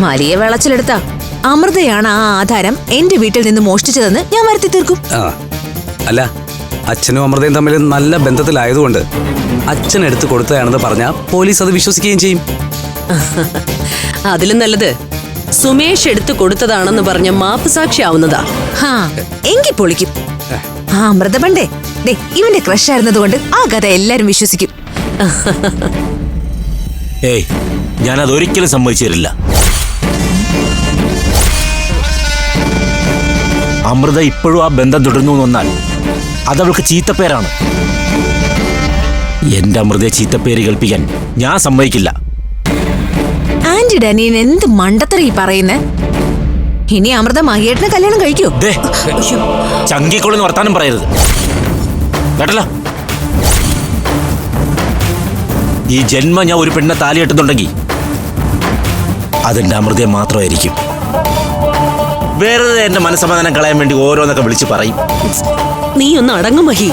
വലിയ വെളച്ചിലെടുത്ത. അമൃതയാണ് ആ ആധാരം എന്റെ വീട്ടിൽ നിന്ന് മോഷ്ടിച്ചതെന്ന് ഞാൻ വരുത്തി തീർക്കും. അല്ല അച്ഛനും അമൃതയും തമ്മിൽ നല്ല ബന്ധത്തിലായതുകൊണ്ട് അച്ഛൻ എടുത്തു കൊടുത്തതാണെന്ന് പറഞ്ഞാൽ പോലീസ് അത് വിശ്വസിക്കുകയും ചെയ്യും. അതിലും നല്ലത്. സുമേഷ് എടുത്തു കൊടുത്തതാണെന്ന് പറഞ്ഞ മാപ്പ് സാക്ഷിയാവുന്നതാ ഹാ എങ്കിൽ പൊളിക്കും. ആ അമൃത പണ്ടേ. ദേ ഇവന്റെ ക്രഷ് ആയിരുന്നതുകൊണ്ട് ആ കഥ എല്ലാരും വിശ്വസിക്കും. ഏയ് ഞാനത് ഒരിക്കലും സമ്മതിച്ചു തരില്ല അമൃത ഇപ്പോഴും ആ ബന്ധം തുടരുന്നു വന്നാൽ അതവൾക്ക് ചീത്തപ്പേരാണ്. എന്റെ അമൃതയെ ചീത്തപ്പേര് കേൾപ്പിക്കാൻ ഞാൻ സമ്മതിക്കില്ല. ആന്റി ഡനിയൻ എന്ത് മണ്ടത്തര ഈ പറയുന്നേ? ഇനി അമൃത മഹിയേട്ടനെ കല്യാണം കഴിക്കൂ. ചങ്കിക്കൊള്ളുന്ന വർത്താനം പറയരുത്. കേട്ടല്ലോ? ഈ ജന്മ ഞാൻ ഒരു പെണ്ണെ താലി കെട്ടുന്നുണ്ടെങ്കിൽ അതെന്റെ അമൃതയെ മാത്രമായിരിക്കും. വെറുതെ എന്റെ മനസ്സമാധാനം കളയാൻ വേണ്ടി ഓരോന്നൊക്കെ വിളിച്ചു പറയും. നീ ഒന്ന് അടങ്ങും മഹി.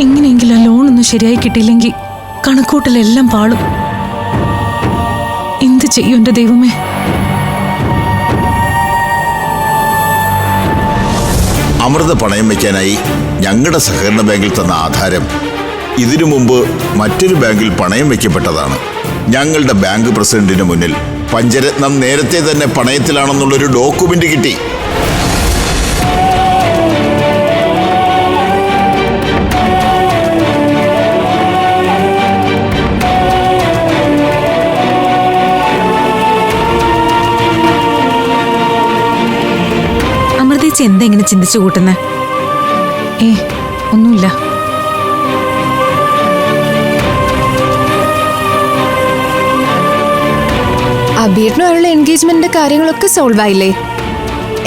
ഇങ്ങനെയെങ്കിലും ആ ലോൺ ഒന്നും ശരിയായി കിട്ടിയില്ലെങ്കിൽ കണക്കൂട്ടലെല്ലാം പാളും. എന്ത് ചെയ്യും എന്റെ ദൈവമേ? അമൃത പണയം വയ്ക്കാനായി ഞങ്ങളുടെ സഹകരണ ബാങ്കിൽ തന്ന ആധാരം ഇതിനു മുമ്പ് മറ്റൊരു ബാങ്കിൽ പണയം വയ്ക്കപ്പെട്ടതാണ്. ഞങ്ങളുടെ ബാങ്ക് പ്രസിഡന്റിന് മുന്നിൽ പഞ്ചരത്നം നേരത്തെ തന്നെ പണയത്തിലാണെന്നുള്ളൊരു ഡോക്യുമെന്റ് കിട്ടി. അമൃതേച്ചി എന്താ ഇങ്ങനെ ചിന്തിച്ചു കൂട്ടുന്നെ? ഏ ഒന്നുമില്ല. അബീറിനുള്ള എൻഗേജ്മെന്റിന്റെ കാര്യങ്ങളൊക്കെ സോൾവ് ആയില്ലേ?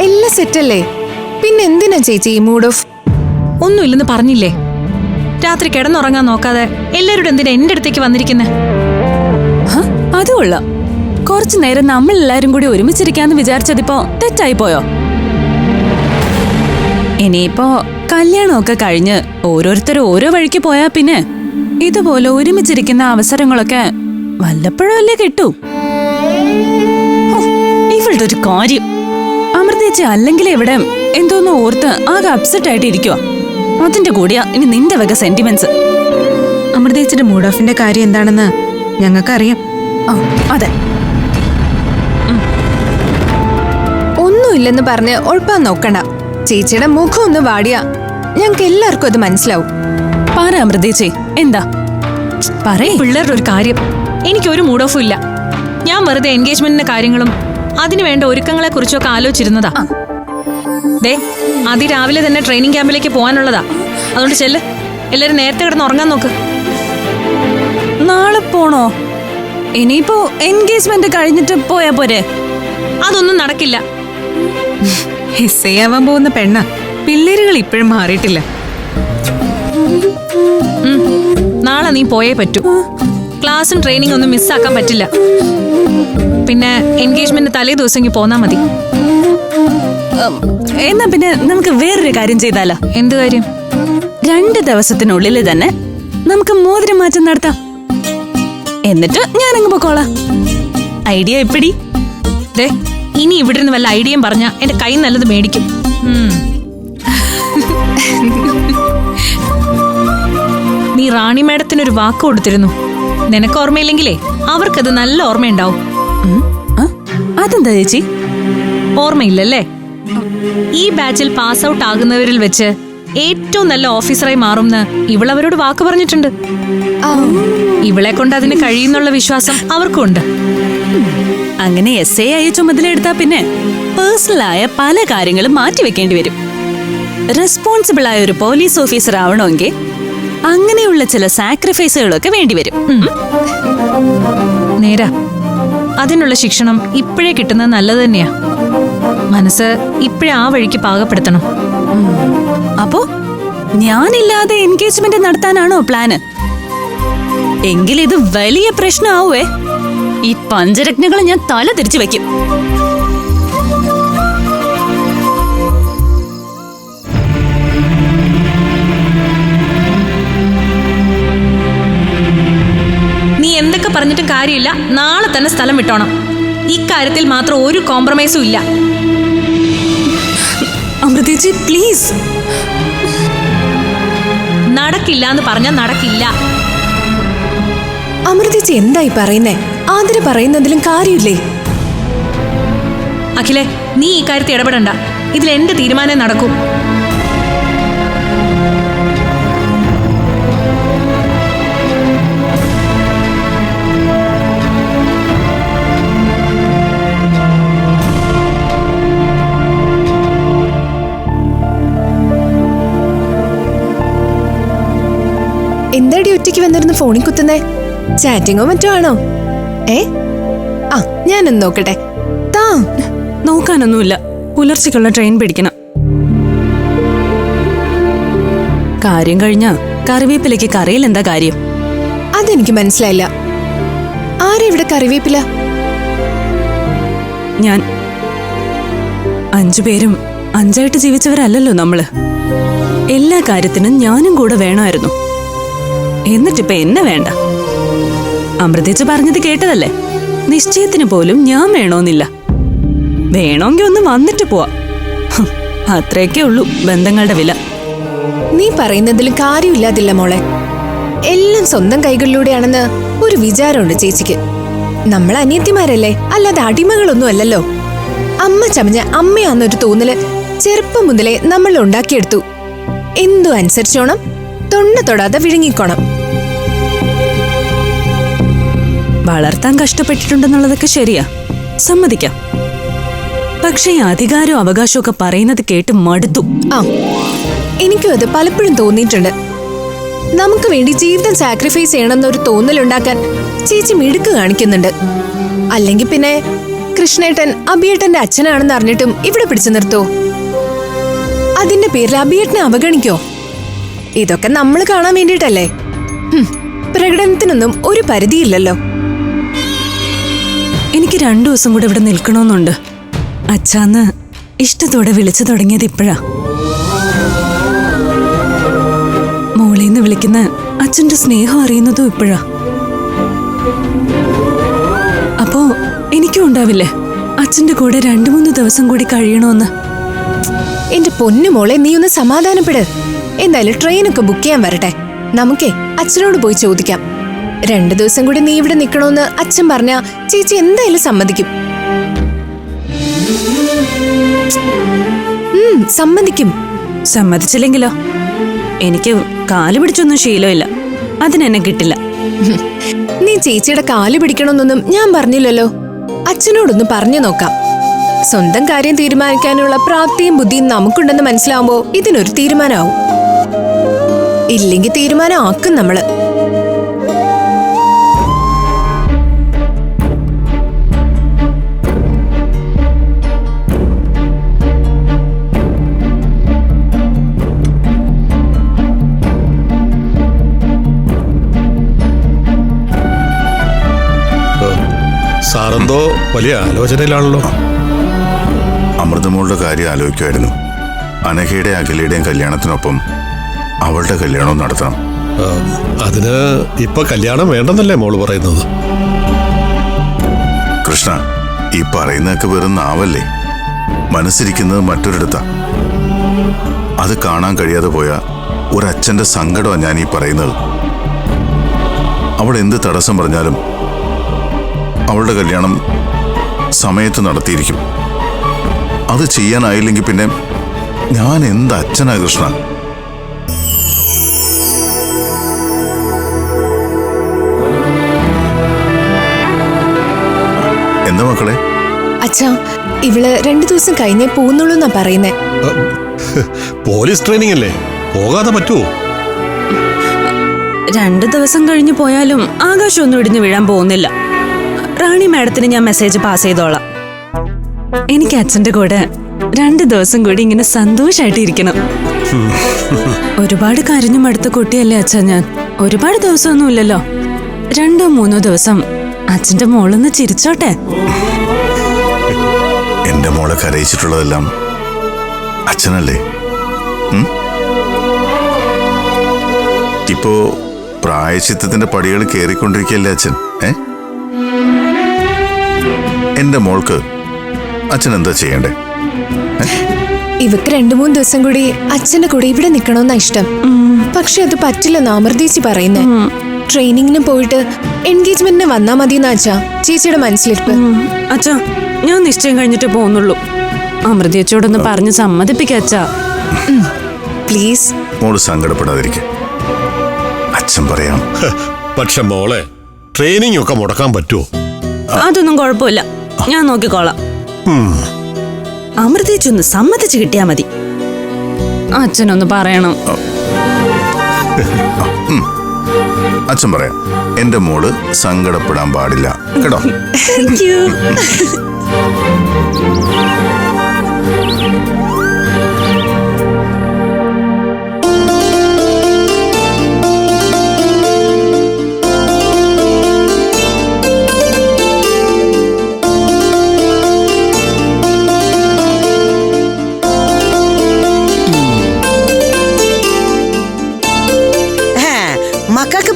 എല്ലാം സെറ്റല്ലേ പിന്നെ എന്തിനാ ചേച്ചി ഈ മൂഡ് ഓഫ് ഒന്നുമില്ലെന്ന് പറഞ്ഞില്ലേ? രാത്രി കിടന്നുറങ്ങാൻ നോക്കാതെ എല്ലാവരോടും എന്തിനാ എന്റെ അടുത്തേക്ക് വന്നിരിക്കുന്നെ? അതുകൊള്ളാം കുറച്ചു നേരം നമ്മളെല്ലാരും കൂടി ഒരുമിച്ചിരിക്കാന്ന് വിചാരിച്ചതിപ്പോ തെറ്റായി പോയോ? ഇനിയിപ്പോ കല്യാണമൊക്കെ കഴിഞ്ഞ് ഓരോരുത്തർ ഓരോ വഴിക്ക് പോയാ പിന്നെ ഇതുപോലെ ഒരുമിച്ചിരിക്കുന്ന അവസരങ്ങളൊക്കെ വല്ലപ്പോഴല്ലേ കിട്ടൂ? ഇവളുടെ ഒരു കാര്യം. അമൃതേച്ചി അല്ലെങ്കിൽ ഇവിടെ എന്തോന്ന് ഓർത്ത് ആകെ അപ്സെറ്റ് ആയിട്ട് ഇരിക്കുക അതിന്റെ കൂടിയാ ഇനി നിന്റെ വക സെന്റിമെന്റ്സ് അമൃതേച്ചിയുടെ മൂഡ് ഓഫിന്റെ കാര്യം എന്താണെന്ന് ഞങ്ങൾക്കറിയാം. അതെ. ഒന്നുമില്ലെന്ന് പറഞ്ഞ് ഉഴപ്പാൻ നോക്കണ്ട. ചേച്ചിയുടെ മുഖം ഒന്ന് വാടിയ. ഞങ്ങൾക്ക് എല്ലാവർക്കും അത് മനസ്സിലാവും. പറ അമൃതേച്ചി എന്താ? പറയേ. പിള്ളേരുടെ ഒരു കാര്യം. എനിക്കൊരു മൂഡ് ഓഫും ഇല്ല. ഞാൻ വെറുതെ എൻഗേജ്മെന്റിന്റെ കാര്യങ്ങളും അതിനുവേണ്ട ഒരുക്കങ്ങളെ കുറിച്ചൊക്കെ ആലോചിച്ചിരുന്നതാ. ദേ അതിരാവിലെ തന്നെ ട്രെയിനിങ് ക്യാമ്പിലേക്ക് പോകാനുള്ളതാ. അതുകൊണ്ട് ചെല്ല്. എല്ലാരും നേരത്തെ കിടന്ന് ഉറങ്ങാൻ നോക്ക്. നാളെ പോണോ? ഇനിയിപ്പോ എൻഗേജ്മെന്റ് കഴിഞ്ഞിട്ട് പോയാ പോരെ? അതൊന്നും നടക്കില്ല. ആവാൻ പോകുന്ന പെണ്ണ. പിള്ളേരുകൾ ഇപ്പോഴും മാറിയിട്ടില്ല. നാളെ നീ പോയേ പറ്റൂ. ക്ലാസ്സും ട്രെയിനിങ് ഒന്നും മിസ്സാക്കാൻ പറ്റില്ല. പിന്നെ എൻഗേജ്മെന്റ് തലേ ദിവസം ഇങ്ങ് പോന്നാ മതി. എന്നാ പിന്നെ നമുക്ക് വേറൊരു കാര്യം ചെയ്താലോ? എന്ത് കാര്യം? രണ്ട് ദിവസത്തിനുള്ളിൽ തന്നെ നമുക്ക് മോതിരം മാറ്റം നടത്താം. എന്നിട്ട് ഞാനങ്ങ് പൊക്കോളാം. ഐഡിയ എപ്പിടി? ദേ ഇനി ഇവിടെ നിന്ന് വല്ല ഐഡിയയും പറഞ്ഞ എന്റെ കൈ നല്ലത് മേടിക്കും. നീ റാണി മാഡത്തിനൊരു വാക്ക് കൊടുത്തിരുന്നു. നിനക്ക് ഓർമ്മയില്ലെങ്കിലേ അവർക്കത് നല്ല ഓർമ്മയുണ്ടാവും. അതെന്താ ചേച്ചി? ഓർമ്മയില്ലല്ലേ? ഈ ബാച്ചിൽ പാസ് ഔട്ട് ആകുന്നവരിൽ വെച്ച് ഏറ്റവും നല്ല ഓഫീസറായി മാറുംന്ന് ഇവളവരോട് വാക്ക് പറഞ്ഞിട്ടുണ്ട്. ഇവളെ കൊണ്ട് അതിന് കഴിയുന്നുള്ള വിശ്വാസം അവർക്കുണ്ട് അങ്ങനെ എസ് എ ആയി ചുമതലയെടുത്താ പിന്നെ പേഴ്സണലായ പല കാര്യങ്ങളും മാറ്റിവെക്കേണ്ടി വരും. റെസ്പോൺസിബിൾ ആയ ഒരു പോലീസ് ഓഫീസർ ആവണമെങ്കിൽ അങ്ങനെയുള്ള ചില സാക്രിഫൈസുകളൊക്കെ വേണ്ടിവരും വരും. നേരാ. അതിനുള്ള ശിക്ഷണം ഇപ്പോഴേ കിട്ടുന്നത് നല്ലത് തന്നെയാ. മനസ്സ് ഇപ്പോഴേ ആ വഴിക്ക് പാകപ്പെടുത്തണം. അപ്പോ ഞാനില്ലാതെ എൻഗേജ്മെന്റ് നടത്താനാണോ പ്ലാന് എങ്കിൽ ഇത് വലിയ പ്രശ്നമാവേ ഈ പഞ്ചരത്നങ്ങൾ ഞാൻ തല തിരിച്ചു വെക്കും. നീ എന്തൊക്കെ പറഞ്ഞിട്ടും കാര്യമില്ല. നാളെ തന്നെ സ്ഥലം വിട്ടോണം. ഇക്കാര്യത്തിൽ മാത്രം ഒരു കോംപ്രമൈസും ഇല്ല. അമൃതേച്ചി പ്ലീസ് നടക്കില്ല എന്ന് പറഞ്ഞാൽ നടക്കില്ല. അമൃതേച്ചി എന്തായി പറയുന്നേ? ആതിര പറയുന്നതിലും കാര്യമില്ലേ? അഖിലെ നീ ഈ കാര്യത്തിൽ ഇടപെടണ്ട. ഇതിൽ എന്റെ തീരുമാനം നടക്കൂ? എന്താടി ഒറ്റയ്ക്ക് വന്നിരുന്ന് ഫോണിൽ കുത്തുന്നേ? ചാറ്റിങ്ങോ മറ്റോ ആണോ? ഏ? ആ ഞാനൊന്ന് നോക്കട്ടെ. താ. നോക്കാനൊന്നുമില്ല. പുലർച്ചയ്ക്കുള്ള ട്രെയിൻ പിടിക്കണം. കാര്യം കഴിഞ്ഞ കറിവേപ്പിലേക്ക് കറിയിൽ എന്താ കാര്യം? അതെനിക്ക് മനസ്സിലായില്ല. ആരാ ഇവിടെ കറിവേപ്പില? ഞാൻ. അഞ്ചു പേരും അഞ്ചായിട്ട് ജീവിച്ചവരല്ലല്ലോ നമ്മൾ. എല്ലാ കാര്യത്തിനും ഞാനും കൂടെ വേണമായിരുന്നു. എന്നിട്ടിപ്പൊ എന്നെ വേണ്ട. അമൃതേച്ച് പറഞ്ഞത് കേട്ടതല്ലേ? നിശ്ചയത്തിന് പോലും ഞാൻ വേണോന്നില്ല. വേണമെങ്കിൽ ഒന്ന് വന്നിട്ട് പോവാ. അത്രയൊക്കെ ഉള്ളൂ ബന്ധങ്ങളുടെ വില. നീ പറയുന്നതിൽ കാര്യമില്ലാതില്ല മോളെ. എല്ലാം സ്വന്തം കൈകളിലൂടെയാണെന്ന് ഒരു വിചാരമുണ്ട് ചേച്ചിക്ക്. നമ്മൾ അനിയത്തിമാരല്ലേ? അല്ലാതെ അടിമകളൊന്നും അല്ലല്ലോ. അമ്മ ചമഞ്ഞ അമ്മയാന്നൊരു തോന്നൽ ചെറുപ്പം മുതലേ നമ്മൾ ഉണ്ടാക്കിയെടുത്തു. എന്തു അനുസരിച്ചോണം? തൊണ്ട തൊടാതെ വിഴുങ്ങിക്കോണം. വളർത്താൻ കഷ്ടപ്പെട്ടിട്ടുണ്ടെന്നുള്ളതൊക്കെ ശരിയാ. സമ്മതിക്കാം. പക്ഷേ അധികാരവും അവകാശവും ഒക്കെ പറയുന്നത് കേട്ട് മടുത്തു. ആ എനിക്കും അത് പലപ്പോഴും തോന്നിയിട്ടുണ്ട്. നമുക്ക് വേണ്ടി ജീവിതം സാക്രിഫൈസ് ചെയ്യണമെന്നൊരു തോന്നലുണ്ടാക്കാൻ ചേച്ചി മിടുക്ക് കാണിക്കുന്നുണ്ട്. അല്ലെങ്കിൽ പിന്നെ കൃഷ്ണേട്ടൻ അഭിയേട്ടന്റെ അച്ഛനാണെന്ന് അറിഞ്ഞിട്ടും ഇവിടെ പിടിച്ചു നിർത്തോ? അതിന്റെ പേരിൽ അഭിയേട്ടനെ അവഗണിക്കോ? ഇതൊക്കെ നമ്മൾ കാണാൻ വേണ്ടിയിട്ടല്ലേ? പ്രകടനത്തിനൊന്നും ഒരു പരിധിയില്ലല്ലോ. എനിക്ക് രണ്ടു ദിവസം കൂടെ ഇവിടെ നിൽക്കണമെന്നുണ്ട്. അച്ഛാന്ന് ഇഷ്ടത്തോടെ വിളിച്ചു തുടങ്ങിയത് ഇപ്പോഴാ. മോളേന്ന് വിളിക്കുന്ന അച്ഛന്റെ സ്നേഹം അറിയുന്നതും ഇപ്പോഴാ. അപ്പോ എനിക്കും ഉണ്ടാവില്ലേ? അച്ഛന്റെ കൂടെ രണ്ടു മൂന്ന് ദിവസം കൂടി കഴിയണമെന്ന് എന്റെ പൊന്നു മോളെ നീ ഒന്ന് സമാധാനപ്പെട്. എന്തായാലും ട്രെയിനൊക്കെ ബുക്ക് ചെയ്യാൻ വരട്ടെ. നമുക്കേ അച്ഛനോട് പോയി ചോദിക്കാം. രണ്ടു ദിവസം കൂടി നീ ഇവിടെ നിക്കണോന്ന് അച്ഛൻ പറഞ്ഞ ചേച്ചി എന്തായാലും സമ്മതിക്കും. സമ്മതിക്കും. സമ്മതിച്ചില്ലെങ്കിലോ? എനിക്ക് കാൽ പിടിച്ചൊന്നും ശീലമില്ല. അതിനെന്നെ കിട്ടില്ല. നീ ചേച്ചിയുടെ കാൽ പിടിക്കണമെന്നൊന്നും ഞാൻ പറഞ്ഞില്ലല്ലോ. അച്ഛനോടൊന്ന് പറഞ്ഞു നോക്കാം. സ്വന്തം കാര്യം തീരുമാനിക്കാനുള്ള പ്രാപ്തിയും ബുദ്ധിയും നമുക്കുണ്ടെന്ന് മനസ്സിലാവുമ്പോ ഇതിനൊരു തീരുമാനമാവും ഇല്ലെങ്കിൽ തീരുമാനം ആക്കും നമ്മൾ സാറെന്തോ വലിയ ആലോചനയിലാണല്ലോ. അമൃതമോളുടെ കാര്യം ആലോചിക്കുമായിരുന്നു. അനഘയുടെ അഖിലയുടെയും കല്യാണത്തിനൊപ്പം അവളുടെ കല്യാണവും നടത്തണം. അതിന് ഇപ്പൊ കല്യാണം വേണ്ടെന്നല്ലേ മോൾ പറയുന്നത്? കൃഷ്ണ ഈ പറയുന്നതൊക്കെ വെറും നാവല്ലേ? മനസ്സിരിക്കുന്നത് മറ്റൊരിടത്താ. അത് കാണാൻ കഴിയാതെ പോയ ഒരച്ഛന്റെ സങ്കടമാണ് ഞാൻ ഈ പറയുന്നത്. അവൾ എന്ത് തടസ്സം പറഞ്ഞാലും അവളുടെ കല്യാണം സമയത്ത് നടത്തിയിരിക്കും. അത് ചെയ്യാനായില്ലെങ്കിൽ പിന്നെ ഞാൻ എന്ത് അച്ഛനാ കൃഷ്ണ? എന്താ മക്കളെ? അച്ഛാ ഇവൾ രണ്ടു ദിവസം കഴിഞ്ഞേ പോകുന്നുള്ളൂ എന്നാ പറയുന്നേ. പോലീസ് ട്രെയിനിങ് അല്ലേ? പോകാതെ പറ്റുമോ രണ്ടു ദിവസം കഴിഞ്ഞു പോയാലും ആകാശമൊന്നും ഇടിഞ്ഞു വീഴാൻ പോകുന്നില്ല. റാണി മാഡത്തിന് ഞാൻ മെസ്സേജ് പാസ് ചെയ്തോളാം. എനിക്ക് അച്ഛന്റെ കൂടെ രണ്ടു ദിവസം കൂടി ഇങ്ങനെ സന്തോഷായിട്ട് ഇരിക്കണം. ഒരുപാട് കരഞ്ഞു മടുത്ത കുട്ടിയല്ലേ അച്ഛ ഞാൻ. ഒരുപാട് ദിവസമൊന്നുമില്ലല്ലോ. രണ്ടോ മൂന്നോ ദിവസം അച്ഛന്റെ മോളൊന്ന് ചിരിച്ചോട്ടെ. എന്റെ മോളെ കരയിച്ചിട്ടുള്ളതെല്ലാം അച്ഛനല്ലേ? ഇപ്പോ പ്രായശിത്തത്തിന്റെ പടികൾ കയറിക്കൊണ്ടിരിക്കുകയല്ലേ അച്ഛൻ? ഏ? എന്റെ മോൾക്ക് അച്ഛൻ എന്താ ചെയ്യണ്ടേ? ഇവക്ക് രണ്ടു മൂന്ന് ദിവസം കൂടി അച്ഛന്റെ കൂടെ ഇവിടെ നിക്കണമെന്നാ ഇഷ്ടം. പക്ഷെ അത് പറ്റില്ലെന്ന് അമൃതേച്ചി പറയുന്നേ. ട്രെയിനിങ്ങിന് പോയിട്ട് എൻഗേജ്മെന്റിന് വന്നാ മതി അച്ഛാ ചേച്ചിയുടെ മനസ്സിലിരിപ്പ്. അച്ഛാ ഞാൻ നിശ്ചയം കഴിഞ്ഞിട്ട് പോകുന്നുള്ളൂ അമൃതയച്ചോടൊന്ന് പറഞ്ഞ് സമ്മതിപ്പിക്ക അച്ഛാ. പ്ലീസ് മോൾ സങ്കടപ്പെടാതിരിക്കും. അച്ഛൻ പറയാം. പക്ഷെ മോളെ ട്രെയിനിങ് ഒക്കെ മുടക്കാൻ പറ്റുമോ അതൊന്നും കുഴപ്പമില്ല. ഞാൻ നോക്കിക്കോളാം. അമൃതേച്ചൊന്ന് സമ്മതിച്ചു കിട്ടിയാ മതി. അച്ഛനൊന്ന് പറയണം. അച്ഛൻ പറയാം എന്റെ മോൾ സങ്കടപ്പെടാൻ പാടില്ല. കേട്ടോ?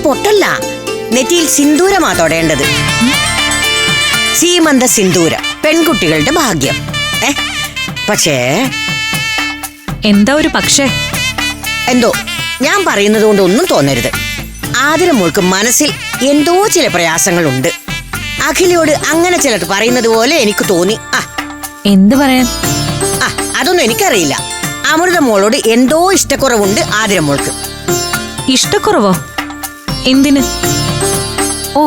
പൊട്ടല്ല. നെറ്റിയിൽ സിന്ദൂരമാ തൊടേണ്ടത്. സീമന്ത സിന്ദൂര പെൺകുട്ടികളുടെ ഭാഗ്യം. ഏ? പക്ഷേ എന്താ ഒരു പക്ഷേ? എന്തോ? ഞാൻ പറയുന്നത് കൊണ്ട് ഒന്നും തോന്നരുത്. ആതിര മോൾക്ക് മനസ്സിൽ എന്തോ ചില പ്രയാസങ്ങളുണ്ട്. അഖിലയോട് അങ്ങനെ ചിലർ പറയുന്നത് പോലെ എനിക്ക് തോന്നി. ആ. എന്ത് പറയാൻ? ആ അതൊന്നും എനിക്കറിയില്ല. അമൃത മോളോട് എന്തോ ഇഷ്ടക്കുറവുണ്ട് ആതിര മോൾക്ക്. ഇഷ്ടക്കുറവോ? എന്തിന്? ഓ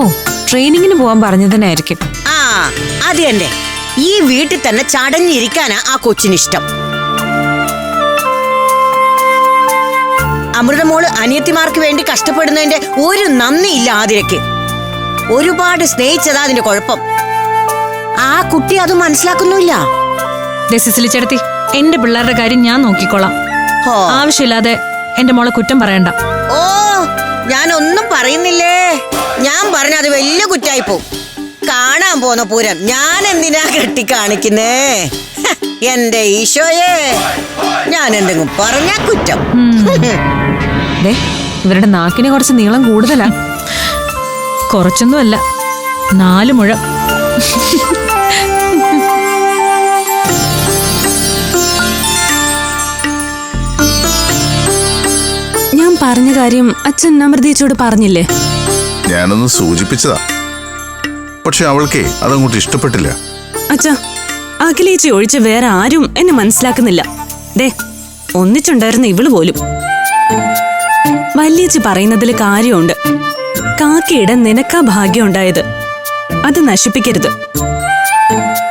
ട്രെയിനിങ്ങിന് പോവാൻ പറഞ്ഞതിനായിരിക്കും ആ അത് തന്നെ. ഈ വീട്ടിൽ തന്നെ ചടഞ്ഞിരിക്കാനാ ആ കൊച്ചിന് ഇഷ്ടം അമൃതമോൾ അനിയത്തിമാർക്ക് വേണ്ടി കഷ്ടപ്പെടുന്നതിന്റെ ഒരു നന്ദിയില്ല ആതിരക്ക് ഒരുപാട് സ്നേഹിച്ചതാ അതിന്റെ കുഴപ്പം. ആ കുട്ടി അത് മനസ്സിലാക്കുന്നില്ല സിസിലി ചേട്ടത്തി എന്റെ പിള്ളേരുടെ കാര്യം ഞാൻ നോക്കിക്കോളാം. ആവശ്യമില്ലാതെ എന്റെ മോളെ കുറ്റം പറയണ്ട. ഓ ഞാൻ ഒന്നും പറയുന്നില്ലേ? ഞാൻ പറഞ്ഞ അത് വലിയ കുറ്റായി പോവും. കാണാൻ പോന്ന പൂരം ഞാൻ എന്തിനാ കെട്ടി കാണിക്കുന്നേ എന്റെ ഈശോയെ. ഞാൻ എന്തെങ്കിലും പറഞ്ഞ കുറ്റം. ഇവരുടെ നാക്കിന് കുറച്ച് നീളം കൂടുതലാ. കുറച്ചൊന്നുമല്ല നാല് മുഴം. പറഞ്ഞ കാര്യം അച്ഛൻ അമൃതേച്ചോട് പറഞ്ഞില്ലേ? ഞാനൊന്ന് സൂചിപ്പിച്ചതാ. പക്ഷെ അവൾക്കേ അതങ്ങോട്ട് ഇഷ്ടപ്പെട്ടില്ല. അച്ഛാ അഖിലേച്ചി ഒഴിച്ച് വേറെ ആരും എന്നെ മനസ്സിലാക്കുന്നില്ല. ദേ ഒന്നിച്ചുണ്ടായിരുന്ന ഇവൾ പോലും. വല്യേച്ചി പറയുന്നതിൽ കാര്യമുണ്ട്. കാക്കയുടെ നിനക്കാ ഭാഗ്യം ഉണ്ടായത് അത് നശിപ്പിക്കരുത്.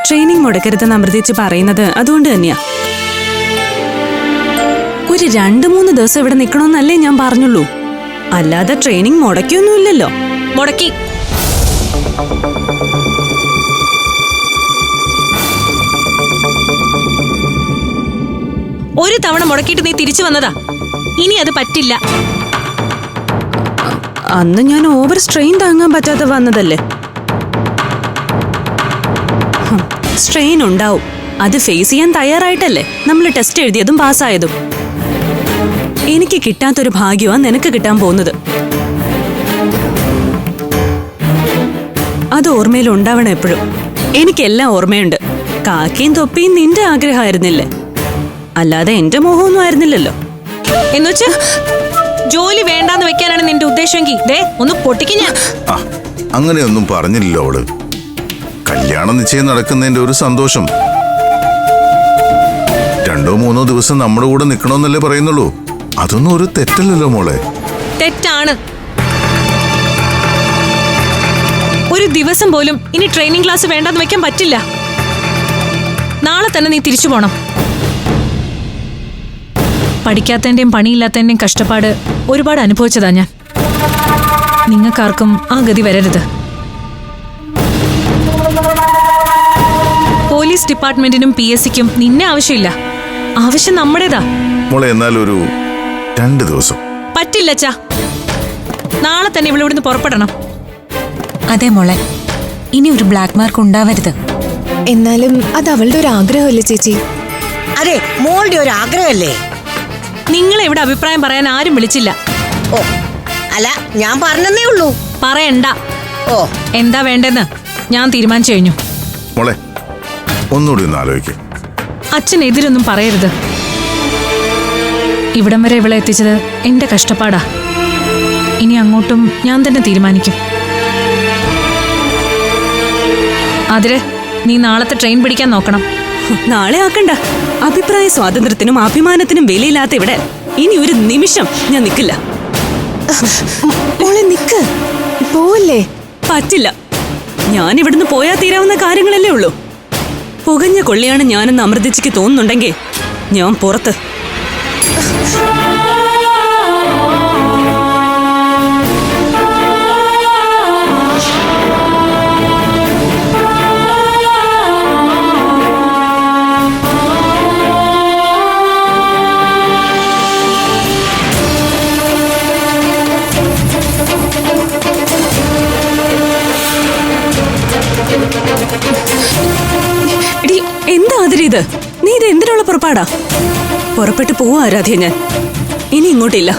ട്രെയിനിങ് മുടക്കരുതെന്ന് അമൃതേച്ചി പറയുന്നത് അതുകൊണ്ട് തന്നെയാ. ഒരു രണ്ട് മൂന്ന് ദിവസം ഇവിടെ നിൽക്കണമെന്നല്ലേ ഞാൻ പറഞ്ഞുള്ളൂ. അല്ലാതെ ട്രെയിനിങ് മുടക്കിയൊന്നുമില്ലല്ലോ. മുടക്കി. ഒരു തവണ മുടക്കിയിട്ട് നീ തിരിച്ചു വന്നതാ. ഇനി അത് പറ്റില്ല. അന്ന് ഞാൻ ഓവർ സ്ട്രെയിൻ താങ്ങാൻ പറ്റാതെ വന്നതല്ലേ. സ്ട്രെയിൻ ഉണ്ടാവും. അത് ഫേസ് ചെയ്യാൻ തയ്യാറായിട്ടല്ലേ? നമ്മൾ ടെസ്റ്റ് എഴുതിയതും പാസ്സായതും എനിക്ക് കിട്ടാത്തൊരു ഭാഗ്യമാണ് നിനക്ക് കിട്ടാൻ പോകുന്നത്. അത് ഓർമ്മയിൽ ഉണ്ടാവണം എപ്പോഴും. എനിക്കെല്ലാം ഓർമ്മയുണ്ട്. കാക്കയും തൊപ്പിയും നിന്റെ ആഗ്രഹമായിരുന്നില്ലേ? അല്ലാതെ എന്റെ മോഹമൊന്നും ആയിരുന്നില്ലല്ലോ. എന്നുവെച്ച് ജോലി വേണ്ടാന്ന് വെക്കാനാണ് നിന്റെ ഉദ്ദേശമെങ്കിൽ ദേ ഒന്ന് പൊട്ടിക്കുന്ന ഞാൻ. ആ അങ്ങനെയൊന്നും പറഞ്ഞില്ലല്ലോ അവൾ. കല്യാണ നിശ്ചയം നടക്കുന്നതിന്റെ ഒരു സന്തോഷം. രണ്ടോ മൂന്നോ ദിവസം നമ്മുടെ കൂടെ നിൽക്കണമെന്നല്ലേ പറയുന്നുള്ളൂ. അതൊന്നും ഒരു തെറ്റല്ലല്ലോ മോളെ. തെറ്റാണ്. ഒരു ദിവസം പോലും ഇനി ട്രെയിനിങ് ക്ലാസ് വേണ്ടെന്ന് വെക്കാൻ പറ്റില്ല. നാളെ തന്നെ നീ തിരിച്ചു പോണം. പഠിക്കാത്തതിന്റെയും പണിയില്ലാത്തതിന്റെയും കഷ്ടപ്പാട് ഒരുപാട് അനുഭവിച്ചതാ ഞാൻ. നിങ്ങൾക്കാർക്കും ആ ഗതി വരരുത്. പോലീസ് ഡിപ്പാർട്ട്മെന്റിനും പി എസ് സിക്കും നിന്നെ ആവശ്യമില്ല. ആവശ്യം നമ്മുടേതാ. മോളെ എന്നാൽ ഒരു രണ്ട് ദിവസം. പറ്റില്ല അച്ഛാ. നാളെ തന്നെ ഇവിടെ ഇവിടുന്ന് പുറപ്പെടണം. അതെ മോളെ. ഇനി ഒരു ബ്ലാക്ക് മാർക്ക് ഉണ്ടാവരുത്. എന്നാലും അത് അവളുടെ ഒരു ആഗ്രഹമല്ലേ ചേച്ചി? അതെ മോളുടെ ഒരു ആഗ്രഹമല്ലേ? നിങ്ങളെ ഇവിടെ അഭിപ്രായം പറയാൻ ആരും വിളിച്ചില്ല. ഓ അല്ല ഞാൻ പറഞ്ഞതേ ഉള്ളൂ. പറയണ്ട. ഓ. എന്താ വേണ്ടെന്ന് ഞാൻ തീരുമാനിച്ചു കഴിഞ്ഞു. മോളെ ഒന്നുകൂടി ഒന്ന് ആലോചിക്കേ. അച്ഛൻ എതിരൊന്നും പറയരുത്. ഇവിടം വരെ ഇവളെ എത്തിച്ചത് എന്റെ കഷ്ടപ്പാടാ. ഇനി അങ്ങോട്ടും ഞാൻ തന്നെ തീരുമാനിക്കും. അതിരെ നീ നാളത്തെ ട്രെയിൻ പിടിക്കാൻ നോക്കണം. നാളെ ആക്കണ്ട. അഭിപ്രായ സ്വാതന്ത്ര്യത്തിനും അഭിമാനത്തിനും വിലയില്ലാത്ത ഇവിടെ ഇനി ഒരു നിമിഷം ഞാൻ നിൽക്കില്ല നിക്ക്. പോവല്ലേ? പറ്റില്ല. ഞാൻ ഇവിടുന്ന് പോയാ തീരാവുന്ന കാര്യങ്ങളല്ലേ ഉള്ളൂ. പുകഞ്ഞ കൊള്ളിയാണ് ഞാനെന്ന് അമൃതിച്ചിക്ക് തോന്നുന്നുണ്ടെങ്കിൽ ഞാൻ പുറത്ത് എന്താ അതിരി ഇത്? നീ ഇത് എന്തിനുള്ള പുറപ്പാടാ? പുറപ്പെട്ടു പോവാ ആരാധ്യ ഞാൻ. ഇനി ഇങ്ങോട്ടില്ല.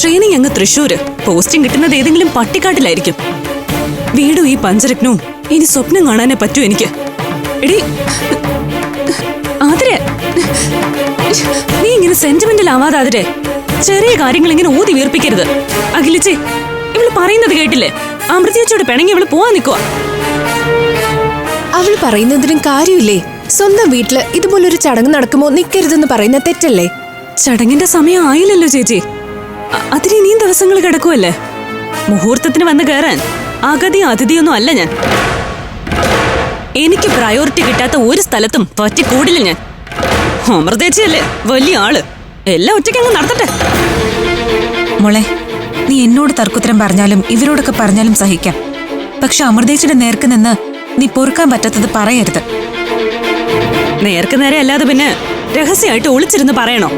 ട്രെയിനിങ് അങ്ങ് തൃശ്ശൂര്. പോസ്റ്റിംഗ് കിട്ടുന്നത് ഏതെങ്കിലും പട്ടിക്കാട്ടിലായിരിക്കും. വീടും ഈ പഞ്ചരത്നവും ഇനി സ്വപ്നം കാണാനേ പറ്റൂ എനിക്ക്. എടി ആതിരെ നീ ഇങ്ങനെ സെന്റിമെന്റൽ ആവാതെ ആതിരെ ചെറിയ കാര്യങ്ങൾ ഇങ്ങനെ ഊതി വീർപ്പിക്കരുത്. അഖിലിച്ചി ഇവൾ പറയുന്നത് കേട്ടില്ലേ? അമൃതിയച്ചോട് പിണങ്ങി ഇവൾ പോവാൻ നിക്കുവാ. അവൾ പറയുന്നതിനും കാര്യമില്ലേ? സ്വന്തം വീട്ടിൽ ഇതുപോലൊരു ചടങ്ങ് നടക്കുമോ നിക്കരുതെന്ന് പറയുന്ന തെറ്റല്ലേ? ചടങ്ങിന്റെ സമയം ആയില്ലല്ലോ ചേച്ചി. അതിന് ഇനിയും ദിവസങ്ങൾ കിടക്കുമല്ലേ മുഹൂർത്തത്തിന് വന്ന് കയറാൻ അഗതി അതിഥിയൊന്നും അല്ല ഞാൻ. എനിക്ക് പ്രയോറിറ്റി കിട്ടാത്ത ഒരു സ്ഥലത്തും പറ്റിക്കൂടില്ല ഞാൻ. അമൃതേച്ചിയല്ലേ വലിയ ആൾ. എല്ലാം ഒറ്റയ്ക്ക് അങ്ങ് നടത്തട്ടെ. മോളെ നീ എന്നോട് തർക്കുത്തരം പറഞ്ഞാലും ഇവരോടൊക്കെ പറഞ്ഞാലും സഹിക്കാം. പക്ഷെ അമൃതേച്ചിയുടെ നേർക്ക് നിന്ന് നീ പൊറുക്കാൻ പറ്റാത്തത് പറയരുത്. നേർക്ക് നേരെ അല്ലാതെ പിന്നെ രഹസ്യമായിട്ട് ഒളിച്ചിരുന്ന് പറയണോ?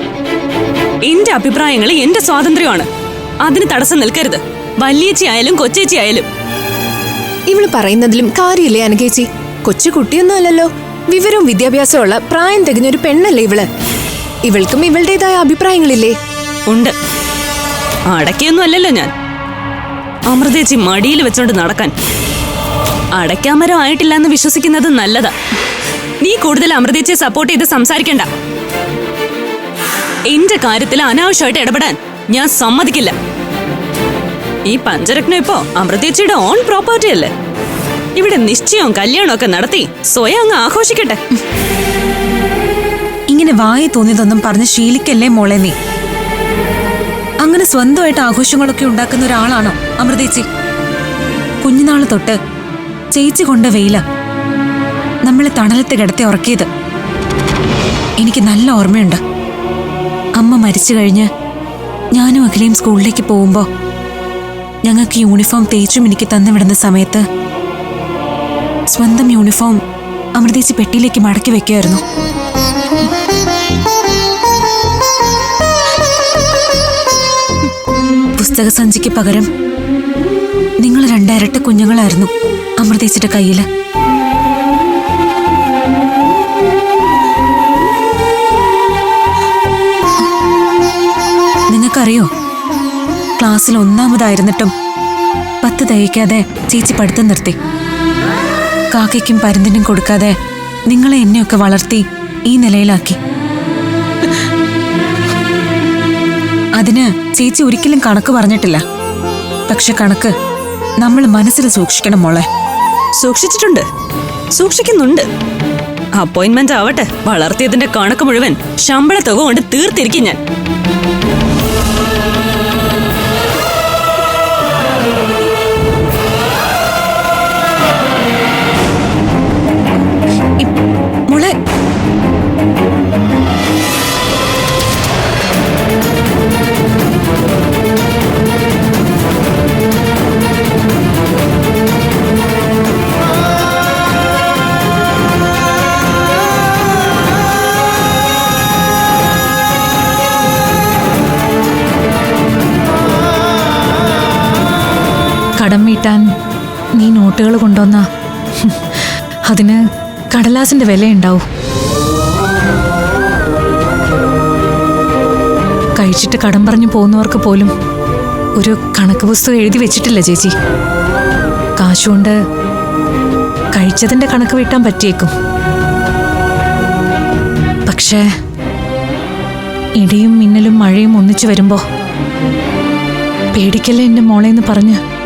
എന്റെ അഭിപ്രായങ്ങൾ എന്റെ സ്വാതന്ത്ര്യമാണ്. അതിന് തടസ്സം നിൽക്കരുത്. വല്യേച്ചി ആയാലും കൊച്ചേച്ചി ആയാലും. ഇവൾ പറയുന്നതിലും കാര്യമില്ലേ അനകേച്ചി കൊച്ചു കുട്ടിയൊന്നും അല്ലല്ലോ. വിവരവും വിദ്യാഭ്യാസമുള്ള പ്രായം തികഞ്ഞൊരു പെണ്ണല്ലേ ഇവൾ? ഇവൾക്കും ഇവളുടേതായ അഭിപ്രായങ്ങളില്ലേ? ഉണ്ട്. അടയ്ക്കൊന്നും അല്ലല്ലോ ഞാൻ. അമൃതേച്ചി മടിയിൽ വെച്ചോണ്ട് നടക്കാൻ. അടയ്ക്കാമരം ആയിട്ടില്ല എന്ന് വിശ്വസിക്കുന്നത് നല്ലതാ. നീ കൂടുതൽ അമൃതയെ സപ്പോർട്ട് ചെയ്ത് സംസാരിക്കണ്ട. എന്റെ കാര്യത്തിൽ അനാവശ്യമായിട്ട് ഇടപെടാൻ ഞാൻ സമ്മതിക്കില്ല. ഈ പഞ്ചരത്നം ഇപ്പോ അമൃതേച്ചിയുടെ ഓൺ പ്രോപ്പർട്ടി അല്ലേ? ഇവിടെ നിശ്ചയവും കല്യാണവും ഒക്കെ നടത്തി സ്വയം അങ്ങ് ആഘോഷിക്കട്ടെ. ഇങ്ങനെ വായി തോന്നിയതൊന്നും പറഞ്ഞ് ശീലിക്കല്ലേ മോളെ നീ? അങ്ങനെ സ്വന്തമായിട്ട് ആഘോഷങ്ങളൊക്കെ ഉണ്ടാക്കുന്ന ഒരാളാണോ അമൃതേച്ചി? കുഞ്ഞുനാൾ തൊട്ട് ചേച്ചി കൊണ്ട വെയില. നമ്മളെ തണലത്ത് കിടത്തി ഉറക്കിയത്. എനിക്ക് നല്ല ഓർമ്മയുണ്ട്. അമ്മ മരിച്ചു കഴിഞ്ഞ് ഞാനും അഖിലയും സ്കൂളിലേക്ക് പോകുമ്പോൾ ഞങ്ങൾക്ക് യൂണിഫോം തേച്ചും എനിക്ക് തന്നു വിടുന്ന സമയത്ത് സ്വന്തം യൂണിഫോം അമൃതേച്ചി പെട്ടിയിലേക്ക് മടക്കി വെക്കുമായിരുന്നു പുസ്തക സഞ്ചിക്ക് പകരം നിങ്ങൾ രണ്ടരട്ട കുഞ്ഞുങ്ങളായിരുന്നു അമൃതേച്ചിയുടെ കയ്യിൽ. ക്ലാസ്സിൽ ഒന്നാമതായിരുന്നിട്ടും പത്ത് തയ്ക്കാതെ ചേച്ചി പഠിത്തം നിർത്തി. കാക്കയ്ക്കും പരുന്തിനും കൊടുക്കാതെ നിങ്ങളെ എന്നെയൊക്കെ വളർത്തി ഈ നിലയിലാക്കി. അതിന് ചേച്ചി ഒരിക്കലും കണക്ക് പറഞ്ഞിട്ടില്ല. പക്ഷെ കണക്ക് നമ്മൾ മനസ്സിൽ സൂക്ഷിക്കണം മോളെ. സൂക്ഷിച്ചിട്ടുണ്ട്. സൂക്ഷിക്കുന്നുണ്ട്. അപ്പോയിന്റ്മെന്റ് ആവട്ടെ. വളർത്തിയതിന്റെ കണക്ക് മുഴുവൻ ശമ്പള തുക കൊണ്ട് തീർത്തിരിക്കും ഞാൻ. കടം വീട്ടാൻ നീ നോട്ടുകൾ കൊണ്ടുവന്ന. അതിന് കടലാസിന്റെ വിലയുണ്ടാവും. കഴിച്ചിട്ട് കടം പറഞ്ഞു പോകുന്നവർക്ക് പോലും ഒരു കണക്ക് പുസ്തകം എഴുതി വെച്ചിട്ടില്ല ചേച്ചി. കാശുകൊണ്ട് കഴിച്ചതിന്റെ കണക്ക് വീട്ടാൻ പറ്റിയേക്കും. പക്ഷേ ഇടിയും മിന്നലും മഴയും ഒന്നിച്ചു വരുമ്പോ പേടിക്കല്ലേ എന്റെ എന്ന് പറഞ്ഞ്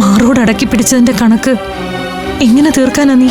മാറോട് അടക്കി പിടിച്ചതിന്റെ കണക്ക് എങ്ങനെ തീർക്കാനാ നീ?